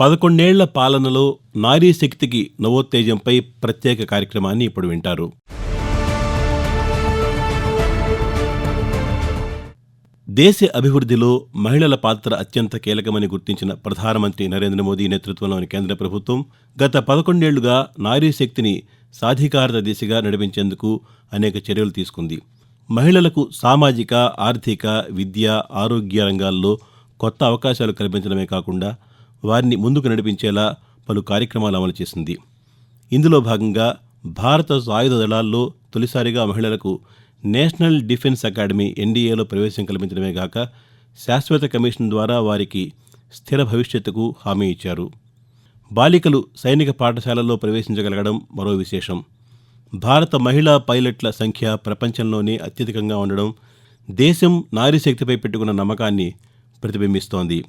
పదకొండేళ్ళ పాలనలో నారీ శక్తికి నవోత్తేజంపై ప్రత్యేక కార్యక్రమాన్ని ఇప్పుడు వింటారు. దేశ అభివృద్ధిలో మహిళల పాత్ర అత్యంత కీలకమని గుర్తించిన ప్రధానమంత్రి నరేంద్ర మోదీ నేతృత్వంలోని కేంద్ర ప్రభుత్వం గత పదకొండేళ్ళుగా నారీ శక్తిని సాధికారత దిశగా నడిపించేందుకు అనేక చర్యలు తీసుకుంది. మహిళలకు సామాజిక ఆర్థిక విద్య ఆరోగ్య రంగాల్లో కొత్త అవకాశాలు కల్పించడమే కాకుండా వారిని ముందుకు నడిపించేలా పలు కార్యక్రమాలు అమలు చేసింది. ఇందులో భాగంగా భారత సాయుధ దళాల్లో తొలిసారిగా మహిళలకు నేషనల్ డిఫెన్స్ అకాడమీ ఎన్డీఏలో ప్రవేశం కల్పించడమే గాక శాశ్వత కమిషన్ ద్వారా వారికి స్థిర భవిష్యత్తుకు హామీ ఇచ్చారు. బాలికలు సైనిక పాఠశాలల్లో ప్రవేశించగలగడం మరో విశేషం. భారత మహిళా పైలట్ల సంఖ్య ప్రపంచంలోనే అత్యధికంగా ఉండడం దేశం నారీశక్తిపై పెట్టుకున్న నమ్మకాన్ని ప్రతిబింబిస్తోంది.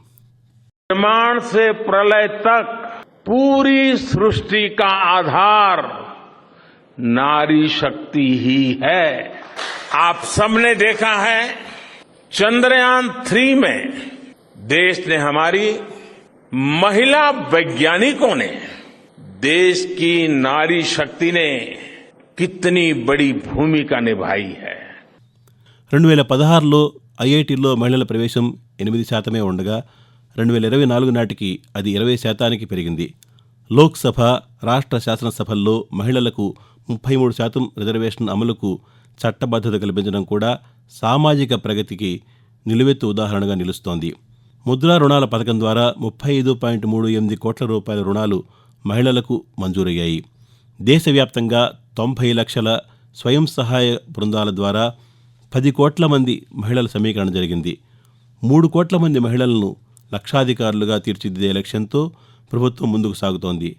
निर्माण से प्रलय तक पूरी सृष्टि का आधार नारी शक्ति ही है आप सबने देखा है चंद्रयान थ्री में देश ने हमारी महिला वैज्ञानिकों ने देश की नारी शक्ति ने कितनी बड़ी भूमिका निभाई है రెండు వేల పదహారులో ఐఐటీల్లో మహిళల ప్రవేశం ఎనిమిది శాతమే ఉండగా రెండు వేల ఇరవై నాలుగు నాటికి అది ఇరవై శాతానికి పెరిగింది. లోక్సభ రాష్ట్ర శాసనసభల్లో మహిళలకు ముప్పై మూడు శాతం రిజర్వేషన్ అమలుకు చట్టబద్దత కల్పించడం కూడా సామాజిక ప్రగతికి నిలువెత్తు ఉదాహరణగా నిలుస్తోంది. ముద్రా రుణాల పథకం ద్వారా ముప్పై ఐదు పాయింట్ మూడు ఎనిమిది కోట్ల రూపాయల రుణాలు మహిళలకు మంజూరయ్యాయి. దేశవ్యాప్తంగా తొంభై లక్షల స్వయం సహాయ బృందాల ద్వారా పది కోట్ల మంది మహిళల సమీకరణ జరిగింది. మూడు కోట్ల మంది మహిళలను లక్షాధికారులుగా తీర్చిదిద్దే లక్ష్యంతో ప్రభుత్వం ముందుకు సాగుతోంది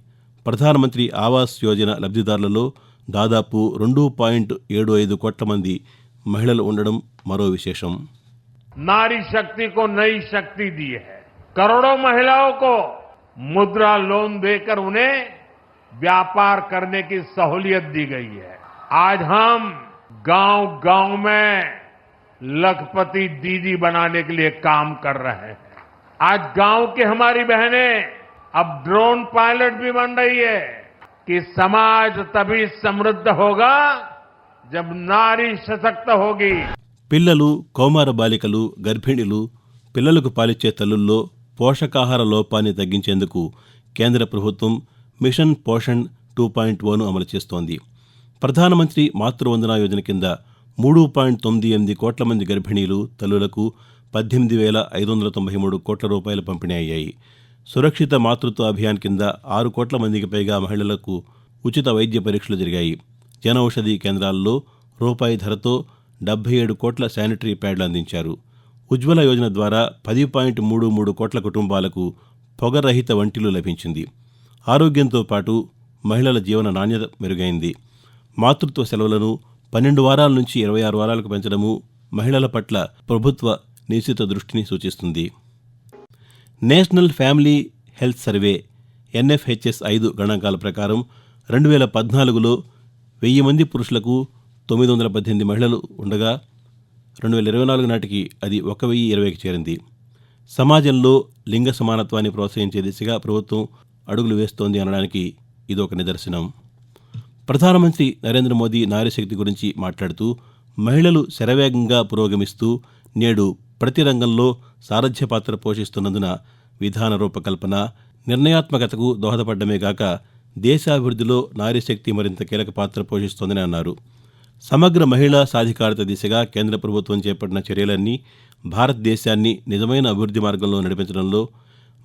ప్రధానమంత్రి ఆవాస్ యోజన లబ్ధిదారులలో దాదాపు రెండు పాయింట్ ఏడు ఐదు కోట్ల మంది మహిళలు ఉండడం మరో విశేషం नारी शक्ति को नई शक्ति दी है करोड़ों महिलाओं को मुद्रा लोन देकर उन्हें व्यापार करने की सहूलियत दी गई है आज हम गांव गांव में लखपति दीदी बनाने के लिए काम कर रहे हैं आज गांव की हमारी बहनें अब ड्रोन पायलट भी बन रही है कि समाज तभी समृद्ध होगा जब नारी सशक्त होगी పిల్లలు కౌమార బాలికలు గర్భిణీలు పిల్లలకు పాలిచ్చే తల్లుల్లో పోషకాహార లోపాన్ని తగ్గించేందుకు కేంద్ర ప్రభుత్వం mission Poshan two point one అమలు చేస్తోంది ప్రధానమంత్రి మాతృవందన యోజన కింద మూడు పాయింట్ తొమ్మిది ఎనిమిది కోట్ల మంది గర్భిణీలు తల్లులకు పద్దెనిమిది వేల ఐదు వందల తొంభై మూడు కోట్ల రూపాయలు పంపిణీ అయ్యాయి. సురక్షిత మాతృత్వ అభియాన్ కింద ఆరు కోట్ల మందికి పైగా మహిళలకు ఉచిత వైద్య పరీక్షలు జరిగాయి. జనౌషధి కేంద్రాల్లో రూపాయి ధరతో డెబ్బై ఏడు కోట్ల శానిటరీ ప్యాడ్లు అందించారు. ఉజ్వల యోజన ద్వారా పది పాయింట్ మూడు మూడు కోట్ల కుటుంబాలకు పొగరహిత వంటిలు లభించింది. ఆరోగ్యంతో పాటు మహిళల జీవన నాణ్యత మెరుగైంది. మాతృత్వ సెలవులను పన్నెండు వారాల నుంచి ఇరవై ఆరు వారాలకు పెంచడము మహిళల పట్ల ప్రభుత్వ నిశ్చిత దృష్టిని సూచిస్తుంది. National family health survey NFHS ఐదు గణాంకాల ప్రకారం రెండు వేల పద్నాలుగులో వెయ్యి మంది పురుషులకు తొమ్మిది వందల పద్దెనిమిది మహిళలు ఉండగా రెండు వేల ఇరవై నాలుగు నాటికి అది ఒక వెయ్యి ఇరవైకి చేరింది. సమాజంలో లింగ సమానత్వాన్ని ప్రోత్సహించే దిశగా ప్రభుత్వం అడుగులు వేస్తోంది అనడానికి ఇదొక నిదర్శనం. ప్రధానమంత్రి నరేంద్ర మోదీ నారీశక్తి గురించి మాట్లాడుతూ మహిళలు శరవేగంగా పురోగమిస్తూ నేడు ప్రతి రంగంలో సారథ్య పాత్ర పోషిస్తున్నందున విధాన రూపకల్పన నిర్ణయాత్మకతకు దోహదపడ్డమే గాక దేశాభివృద్ధిలో నారీశక్తి మరింత కీలక పాత్ర పోషిస్తోందని అన్నారు. సమగ్ర మహిళా సాధికారత దిశగా కేంద్ర ప్రభుత్వం చేపట్టిన చర్యలన్నీ భారతదేశాన్ని నిజమైన అభివృద్ధి మార్గంలో నడిపించడంలో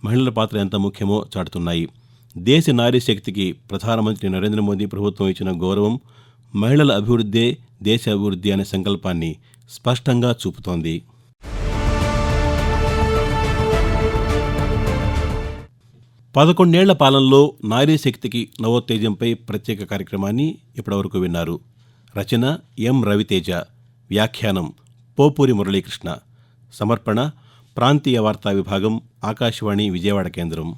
మహిళల పాత్ర ఎంత ముఖ్యమో చాటుతున్నాయి. దేశ నారీ శక్తికి ప్రధానమంత్రి నరేంద్ర మోదీ ప్రభుత్వం ఇచ్చిన గౌరవం మహిళల అభివృద్ధే దేశ అభివృద్ధి అనే సంకల్పాన్ని స్పష్టంగా చూపుతోంది. పదకొండేళ్ళ పాలనలో నారీ శక్తికి నవోత్తేజంపై ప్రత్యేక కార్యక్రమాన్ని ఇప్పటివరకు విన్నారు. రచన ఎం. రవితేజ. వ్యాఖ్యానం పోపూరి మురళీకృష్ణ. సమర్పణ ప్రాంతీయ వార్తా విభాగం ఆకాశవాణి విజయవాడ కేంద్రం.